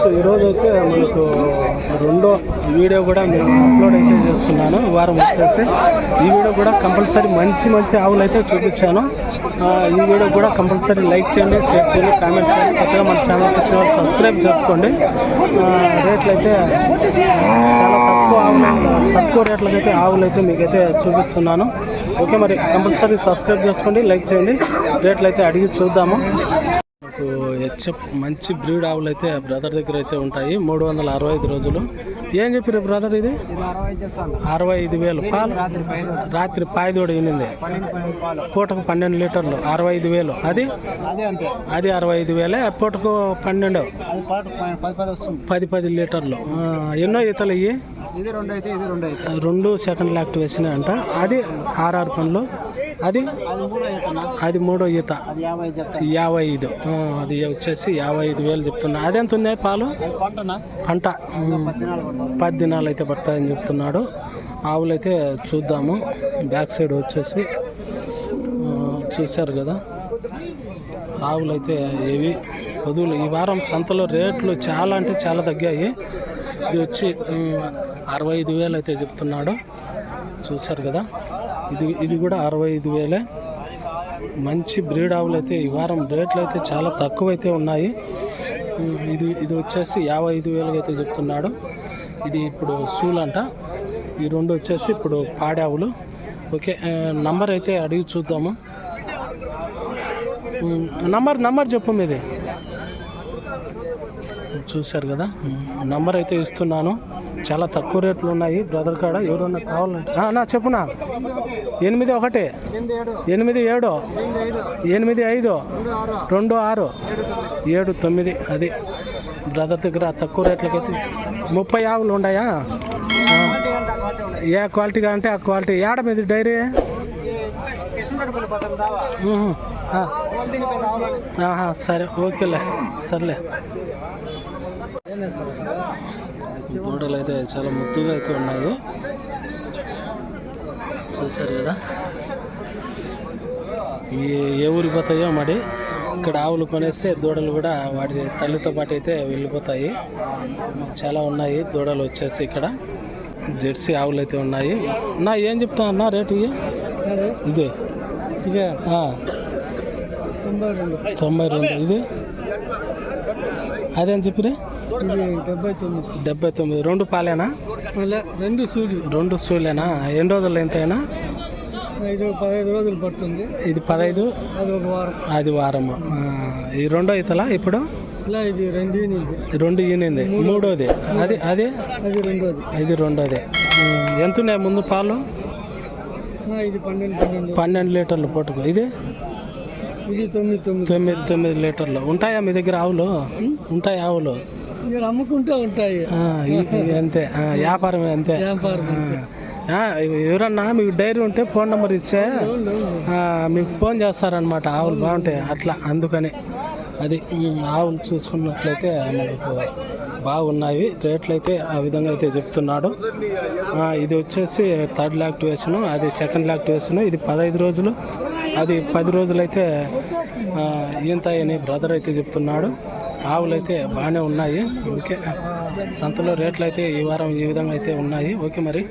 So ఈరోజు అయితే మనకు రెండో వీడియో కూడా నేను అప్లోడ్ అయితే చేస్తున్నాను. వారం వచ్చేసి. ఈ వీడియో కూడా కంపల్సరీ మంచి మంచి ఆవులు అయితే చూపించాను. ఈ వీడియో కూడా కంపల్సరీ లైక్ చేయండి షేర్ చేయండి కామెంట్ చేయండి. కొత్తగా మన ఛానల్కి వచ్చిన వాళ్ళు సబ్స్క్రైబ్ చేసుకోండి. రేట్లు అయితే చాలా తక్కువ ఆవులు తక్కువ రేట్లకైతే అయితే ఆవులు అయితే మీకైతే చూపిస్తున్నాను. ఓకే మరి కంపల్సరీ సబ్స్క్రైబ్ చేసుకోండి లైక్ చేయండి. రేట్లు అయితే అడిగి చూద్దాము. మనకు హెచ్ఎఫ్ మంచి బ్రీడ్ ఆవులు అయితే బ్రదర్ దగ్గర అయితే ఉంటాయి. మూడు వందల అరవై ఐదు రోజులు. ఏం చెప్పారు బ్రదర్ ఇది? అరవై ఐదు వేలు. పాలు? రాత్రి పాయిదోడు ఈనింది. పూటకు పన్నెండు లీటర్లు. అరవై ఐదు వేలు. అది? అదే అరవై ఐదు వేలే. పూటకు పన్నెండు? పది పది లీటర్లు. ఎన్నో ఈతలు ఇవి రెండు సెకండ్ యాక్టివేషన్ అంట అది ఆర్ఆర్ పనులు. అది? అది మూడో ఈత. యాభై ఐదు. అది వచ్చేసి యాభై ఐదు వేలు చెప్తున్నా. అదెంత ఉన్నాయి పాలు? పంట. పది దినాలు అయితే పడతాయని చెప్తున్నాడు. ఆవులు అయితే చూద్దాము. బ్యాక్ సైడ్ వచ్చేసి చూశారు కదా? ఆవులు అయితే ఏవి? పొదువులు ఈ వారం సంతలో రేట్లు చాలా అంటే చాలా తగ్గాయి. ఇది వచ్చి అరవై ఐదు వేలు అయితే చెప్తున్నాడు. చూశారు కదా? ఇది ఇది కూడా అరవై ఐదు వేలే. మంచి బ్రీడ్ ఆవులు అయితే ఈ వారం రేట్లు అయితే చాలా తక్కువ అయితే ఉన్నాయి ఇది ఇది వచ్చేసి యాభై ఐదు వేలుగా అయితే చెప్తున్నాడు. ఇది ఇప్పుడు సూల్ అంట. ఈ రెండు వచ్చేసి ఇప్పుడు పాడావులు ఓకే నంబర్ అయితే అడిగి చూద్దాము. నంబర్ నంబర్ చెప్పు మీది. చూశారు కదా? నంబర్ అయితే ఇస్తున్నాను. చాలా తక్కువ రేట్లు ఉన్నాయి. బ్రదర్ కాడ ఎవరన్నా కావాలంటే నా చెప్పునా ఎనిమిది ఒకటి ఎనిమిది ఏడు ఎనిమిది ఐదు రెండు ఆరు ఏడు తొమ్మిది అది. బ్రదర్ దగ్గర తక్కువ రేట్లకైతే ముప్పై ఆవులు ఉన్నాయా క్వాలిటీ ఏ క్వాలిటీగా అంటే ఆ క్వాలిటీ. ఏడ మీది డైరీ? సరే ఓకేలే సర్లే. దూడలు అయితే చాలా ముద్దుగా అయితే ఉన్నాయి. చూసారు కదా? ఈ ఏ ఊరికి పోతాయో మరి? ఇక్కడ ఆవులు కొనేస్తే దూడలు కూడా వాటి తల్లితో పాటు అయితే వెళ్ళిపోతాయి. చాలా ఉన్నాయి దూడలు వచ్చేసి ఇక్కడ. జెర్సీ ఆవులు అయితే ఉన్నాయి. నా ఏం చెప్తా అన్న రేటు ఇదే. ఇదే. ఆ, తొంభై రెండు. తొంభై రెండు ఇది. అదేం చెప్పిరే? ఇది డెబ్బై తొమ్మిది. డెబ్బై తొమ్మిది. రెండు పాలేనా? మళ్ళీ రెండు సూది. రెండు స్టూలేనా ఎన్ని రోజులు ఎంతైనా? ఐదు పదహైదు రోజులు పడుతుంది. ఇది పదహైదు? అది ఒక వారం. అది వారము. ఈ రెండో ఇతలా ఇప్పుడు? ఇది రెండు ఈనింది రెండు ఈనింది మూడోది. అది అది? అది రెండోది. ఇది రెండోది. ఎంత ఉన్నాయి ముందు పాలు? ఇది పన్నెండు పన్నెండు. పన్నెండు లీటర్లు పట్టుకో ఇది? ఇది తొమ్మిది తొమ్మిది. తొమ్మిది తొమ్మిది లీటర్లు. ఉంటాయా మీ దగ్గర ఆవులు? ఉంటాయి ఆవులు? అమ్ముకుంటూ ఉంటాయి. అంతే. ఆ, వ్యాపారమే అంతే. వ్యాపారం ఎవరన్నా మీకు డైరీ ఉంటే ఫోన్ నెంబర్. ఆ, మీకు ఫోన్ చేస్తారనమాట ఆవులు బాగుంటాయి. అట్లా అందుకని. అది ఆవులు చూసుకున్నట్లయితే మనకు బాగున్నాయి. రేట్లు అయితే ఆ విధంగా అయితే చెప్తున్నాడు. ఇది వచ్చేసి థర్డ్ యాక్టివేషన్ అది సెకండ్ యాక్టివేషన్ ఇది పదహైదు రోజులు. అది పది రోజులైతే ఈంతాయని బ్రదర్ అయితే చెప్తున్నాడు. ఆవులైతే బాగానే ఉన్నాయి. ఓకే. సంతలో రేట్లు అయితే ఈ వారం ఈ విధంగా అయితే ఉన్నాయి. ఓకే మరి.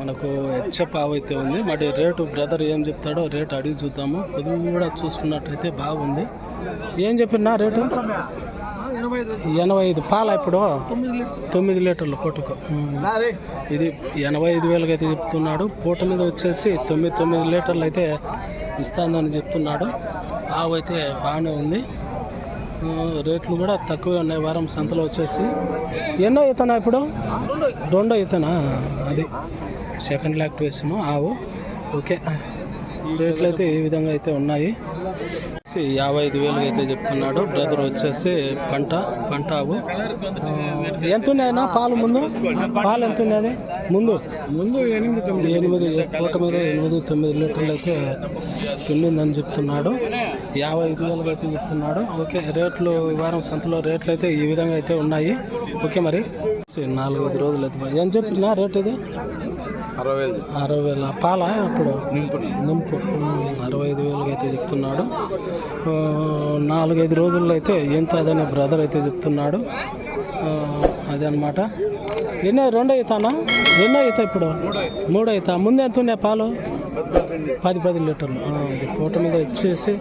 మనకు హెచ్ఎఫ్ ఆవు అయితే ఉంది. మరి రేటు బ్రదర్ ఏం చెప్తాడో రేటు అడిగి చూద్దాము. పొదుగు కూడా చూసుకున్నట్టయితే బాగుంది. ఏం చెప్పినా రేటు? ఎనభై ఐదు పాల ఇప్పుడు తొమ్మిది లీటర్లు పూటకు. ఇది ఎనభై ఐదు వేలకి అయితే చెప్తున్నాడు. పూట మీద వచ్చేసి తొమ్మిది తొమ్మిది లీటర్లు అయితే ఇస్తానని చెప్తున్నాడు. ఆవు అయితే బాగానే ఉంది. రేట్లు కూడా తక్కువే ఉన్నాయి. వారం సంతలో వచ్చేసి. ఎన్నో ఇతనా ఇప్పుడు? రెండో ఇతనా? అది సెకండ్ యాక్టివేషన్ ఆవు. ఓకే. రేట్లు అయితే ఈ విధంగా అయితే ఉన్నాయి. యాభై ఐదు వేలుగా అయితే చెప్తున్నాడు. బ్రదర్ వచ్చేసి పంట పంట ఆవు. ఆ, ఎంత ఉన్నాయన్నా పాలు ముందు? పాలు ఎంత ఉన్నది ముందు? ముందు ఎనిమిది తొమ్మిది. ఎనిమిది పూట మీద ఎనిమిది తొమ్మిది లీటర్లు అయితే పిండిందని చెప్తున్నాడు. యాభై ఐదు వేలుగా అయితే చెప్తున్నాడు. ఓకే రేట్లు వారం సంతలో రేట్లు అయితే ఈ విధంగా అయితే ఉన్నాయి. ఓకే మరి. నాలుగైదు రోజులు అయితే ఏం చెప్పినా రేట్ ఇది? అరవై వేలు అరవై వేల పాల ఇప్పుడు నింపు నింపు. అరవై ఐదు వేలకి అయితే చెప్తున్నాడు నాలుగైదు రోజుల్లో అయితే ఎంత అదని బ్రదర్ అయితే చెప్తున్నాడు. అదే అనమాట ఎన్నో రెండో అవుతానా ఎన్నో అవుతా ఇప్పుడు? మూడో అవుతా ముందు ఎంత ఉన్నాయి పాలు? పది పది లీటర్లు. ఇది పూట మీద వచ్చేసి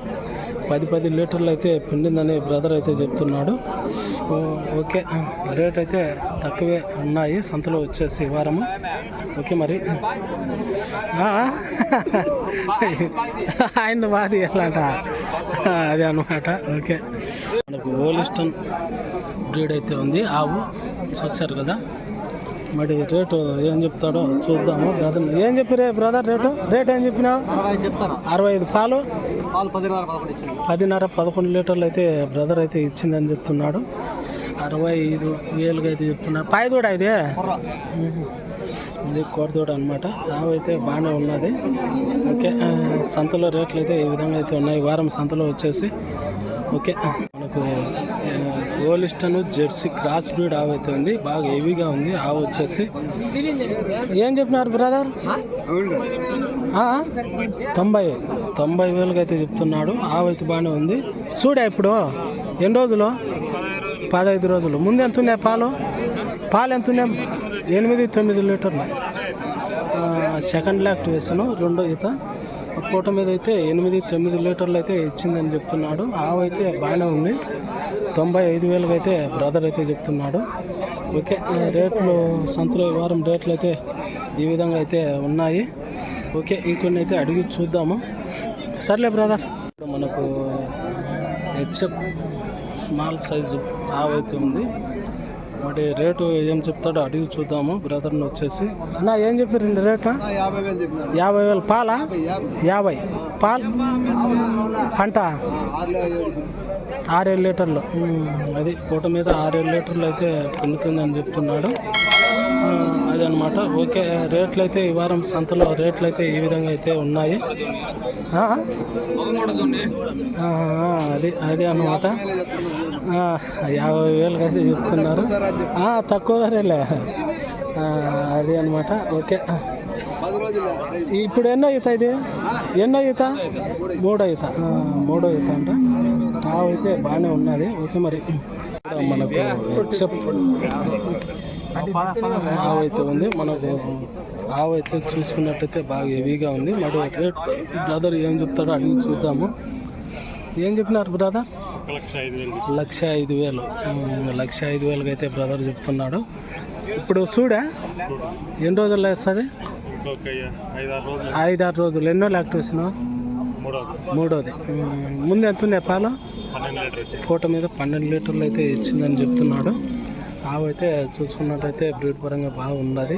పది పది లీటర్లు అయితే పిండిందని బ్రదర్ అయితే చెప్తున్నాడు. ఓకే. రేట్ అయితే తక్కువే ఉన్నాయి. సంతలో వచ్చేసి వారము. ఓకే మరి. ఆయన బాధ ఎలాంట అదే అనమాట ఓకే. మనకు ఓలిస్టన్ బ్రీడ్ అయితే ఉంది. ఆవు చూశారు కదా? మరి రేటు ఏం చెప్తాడో చూద్దాము. బ్రదర్ ఏం చెప్పిరే బ్రదర్ రేటు? రేట్ ఏం చెప్పినావు అరవై ఐదు పాలు? పదిన్నర పదకొండు లీటర్లు అయితే బ్రదర్ అయితే ఇచ్చిందని చెప్తున్నాడు. అరవై ఐదు వేలుగా అయితే చెప్తున్నాడు పాయ కూడా ఇదే? కోరదోడ అనమాట అయితే బాగానే ఉన్నది. ఓకే సంతలో రేట్లు అయితే ఈ విధంగా అయితే ఉన్నాయి. వారం సంతలో వచ్చేసి. ఓకే మనకు ఓలిస్టన్ జెర్సీ క్రాస్ బ్రీడ్ ఆవు అయితే ఉంది. బాగా హెవీగా ఉంది. ఆవు వచ్చేసి ఏం చెప్పినారు బ్రదర్? తొంభై తొంభై వేలుగా అయితే చెప్తున్నాడు. ఆవు అయితే బాగానే ఉంది. చూడా ఇప్పుడు? ఎన్ని రోజులు? పదహైదు రోజులు. ముందు ఎంత ఉన్నాయి పాలు? పాలు ఎంత ఉన్నాయి? ఎనిమిది తొమ్మిది లీటర్లు. సెకండ్ లాక్ట్ వేసాను రెండో ఈత. పూట మీద అయితే ఎనిమిది తొమ్మిది లీటర్లు అయితే ఇచ్చిందని చెప్తున్నాడు. ఆవు అయితే బాగానే ఉంది. తొంభై ఐదు వేలకు అయితే బ్రదర్ అయితే చెప్తున్నాడు. ఓకే ఆ, రేట్లు సంతలో ఈ వారం రేట్లు అయితే ఈ విధంగా అయితే ఉన్నాయి. ఓకే ఇంకొన్ని అయితే అడిగి చూద్దాము. సర్లే బ్రదర్. మనకు హెచ్ఎఫ్ స్మాల్ సైజు ఆవు అయితే ఉంది. మరి రేటు ఏం చెప్తాడో అడిగి చూద్దాము. బ్రదర్ని వచ్చేసి. అన్న ఏం చెప్పారండి రేటు యాభై వేలు చెప్పినారు యాభై వేలు. పాలా? యాభై పాల్? పంట? ఆరు ఏడు ఆరేడు లీటర్లు అది పూట మీద ఆరేడు లీటర్లు అయితే పొందుతుందని చెప్తున్నాడు. అదనమాట ఓకే రేట్లు అయితే ఈ వారం సంతలో రేట్లు అయితే ఈ విధంగా అయితే ఉన్నాయి. అది అదే అనమాట యాభై వేలకు అయితే చెప్తున్నారు తక్కువ ధరలే. అది అనమాట ఓకే. ఇప్పుడు ఎన్నో ఈత ఇది? ఎన్నో ఈత? మూడో ఈత. మూడో ఈత అంట. ఆవు అయితే బాగానే ఉన్నది. ఓకే మరి. మనకు హెచ్ఎఫ్ ఆవు అయితే ఉంది మనకు ఆవు అయితే చూసుకున్నట్టయితే బాగా హెవీగా ఉంది. మరి రేట్ బ్రదర్ ఏం చెప్తాడో అడిగి చూద్దాము. ఏం చెప్పినారు బ్రదర్? లక్ష ఐదు వేలు. లక్ష ఐదు వేలకు అయితే బ్రదర్ చెప్తున్నాడు. ఇప్పుడు చూడా? ఎన్ని రోజుల్లో వేస్తుంది? ఐదు ఆరు రోజులు. ఎన్నో లాక్టేషన్? మూడోది. ముందు ఎంత ఉన్నాయి పాలు? పూట మీద పన్నెండు లీటర్లు అయితే ఇచ్చిందని చెప్తున్నాడు. ఆవు అయితే చూసుకున్నట్టయితే బ్రీడ్ పరంగా బాగున్నది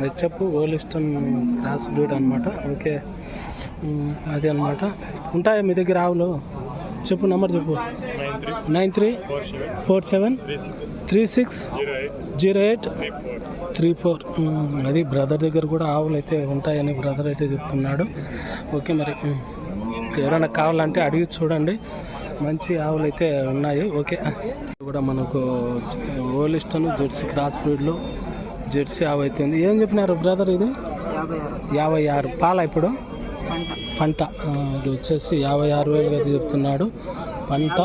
హెచ్ఎఫ్ ఓలిస్టన్ క్రాస్ బ్రీడ్ అనమాట ఓకే. అదే అనమాట ఉంటాయా మీ దగ్గర ఆవులు? చెప్పు నెంబర్ చెప్పు. Nine three four seven three six zero eight three four. అది బ్రదర్ దగ్గర కూడా ఆవులు అయితే ఉంటాయని బ్రదర్ అయితే చెప్తున్నాడు. ఓకే మరి ఎవరైనా కావాలంటే అడిగి చూడండి. మంచి ఆవులు అయితే ఉన్నాయి. ఓకే. కూడా మనకు ఓలిస్టన్ జెర్సీ క్రాస్ బ్రీడ్లు జెర్సీ ఆవు అయితే ఉంది. ఏం చెప్పినారు బ్రదర్ ఇది? యాభై ఆరు. పాల ఇప్పుడు? పంట. ఇది వచ్చేసి యాభై ఆరు వేలు అయితే చెప్తున్నాడు. పంట.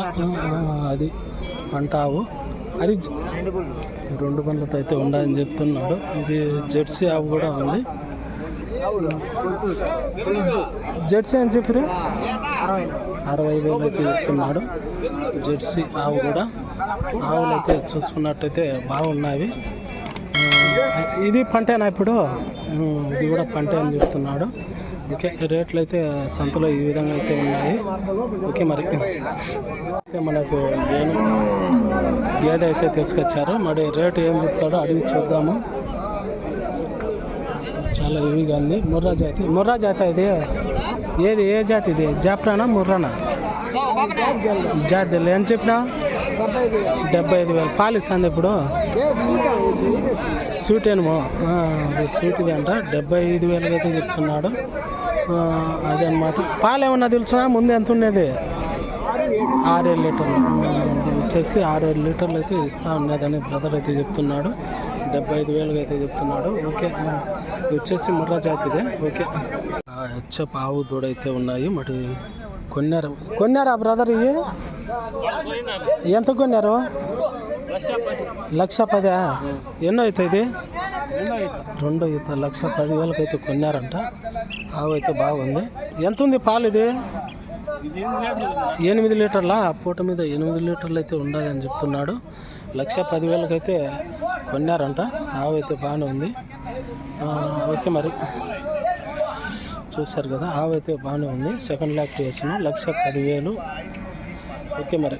అది పంట ఆవు. అది రెండు పండ్లతో అయితే ఉండాలని చెప్తున్నాడు. ఇది జెర్సీ ఆవు కూడా ఉంది. జెర్సీ అని చెప్పారు అరవై వేలు అయితే చెప్తున్నాడు జెర్సీ ఆవు కూడా. ఆవులు అయితే చూసుకున్నట్టయితే బాగున్నాయి. ఇది పంటేనా ఇప్పుడు? ఇది కూడా పంటే అని చెప్తున్నాడు. ఓకే రేట్లు అయితే సంతలో ఈ విధంగా అయితే ఉన్నాయి. ఓకే మరి. అయితే మనకు ఏను గేదె అయితే తీసుకొచ్చారు. మరి రేటు ఏం చెప్తాడో అడిగి చూద్దాము. చాలా హెవీగా ఉంది. ముర్రా జాతి ముర్రా జాతి అయితే ఏది ఏ జాతి ఇది జాప్రానా ముర్రానా? జాతి ఎంత చెప్పినా? డెబ్బై ఐదు వేలు. పాలు ఇస్తుంది ఇప్పుడు. సూట్ ఏమో అది సూట్ ఇది అంట. డెబ్బై ఐదు వేలకి అయితే చెప్తున్నాడు. అదే అనమాట పాలు ఏమన్నా తెలుసునా ముందు ఎంత ఉండేది ఆరేడు లీటర్లు. వచ్చేసి ఆరేడు లీటర్లు అయితే ఇస్తా ఉన్నదని బ్రదర్ అయితే చెప్తున్నాడు. డెబ్బై ఐదు వేలుగా అయితే చెప్తున్నాడు. ఓకే. వచ్చేసి ముర్రా జాతిదే. ఓకే. ఆ, ఆవు దూడ అయితే ఉన్నాయి. మరి కొన్నారు. కొన్నారా బ్రదర్ ఇవి? ఎంత కొన్నారు? లక్ష పదా. ఎన్నో అవుతుంది రెండో ఈత లక్ష పది వేలకు అయితే కొన్నారంట. ఆవు అయితే బాగుంది. ఎంత ఉంది పాలు ఇది? ఎనిమిది లీటర్ల? పూట మీద ఎనిమిది లీటర్లు అయితే ఉండదని చెప్తున్నాడు. లక్ష పదివేలకు అయితే కొన్నారంట. ఆవు అయితే బాగానే ఉంది. ఓకే మరి. చూశారు కదా ఆవు అయితే బాగానే ఉంది. సెకండ్ లాక్టివేషన్ లక్ష పదివేలు. ఓకే మరి.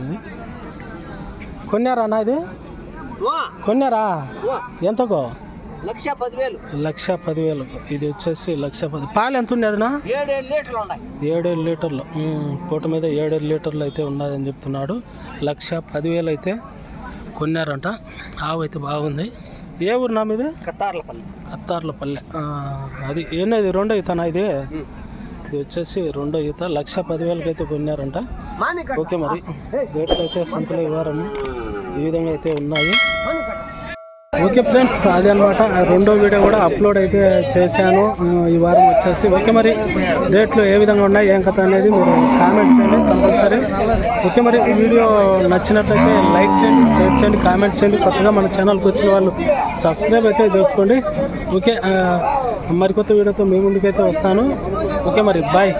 ఉంది. కొన్నారా అన్న ఇది? కొన్నారా? ఎంతకో? లక్ష పదివేలు. లక్ష పదివేలు. ఇది వచ్చేసి లక్ష పది పాలు ఎంత లీటర్లు ఉన్నాయి. ఏడేడు లీటర్లు. పూట మీద ఏడేడు లీటర్లు అయితే ఉన్నదని చెప్తున్నాడు. లక్ష పదివేలు అయితే కొన్నారంట. ఆవు అయితే బాగుంది. ఏ ఊరు నా మీద? కత్తార్లపల్లి. కత్తార్లపల్లె. ఆ, అది ఏంది రెండో ఈతనా ఇది ఇది వచ్చేసి రెండో ఈత లక్ష పదివేలకి అయితే కొన్నారంట ఓకే మరి. రేట్లు అయితే సంతలో ఈ విధంగా అయితే ఉన్నాయి. ఓకే ఫ్రెండ్స్ అదే అనమాట రెండో వీడియో కూడా అప్లోడ్ అయితే చేశాను. ఈ వారం వచ్చేసి. ఓకే మరి రేట్లు ఏ విధంగా ఉన్నాయి ఏం కథ అనేది మీరు కామెంట్ చేయండి కంపల్సరీ. ఓకే మరి ఈ వీడియో నచ్చినట్లయితే లైక్ చేయండి షేర్ చేయండి కామెంట్ చేయండి. కొత్తగా మన ఛానల్కి వచ్చిన వాళ్ళు సబ్స్క్రైబ్ అయితే చేసుకోండి. ఓకే మరికొత్త వీడియోతో మీ ముందుకైతే వస్తాను. ఓకే మరి బాయ్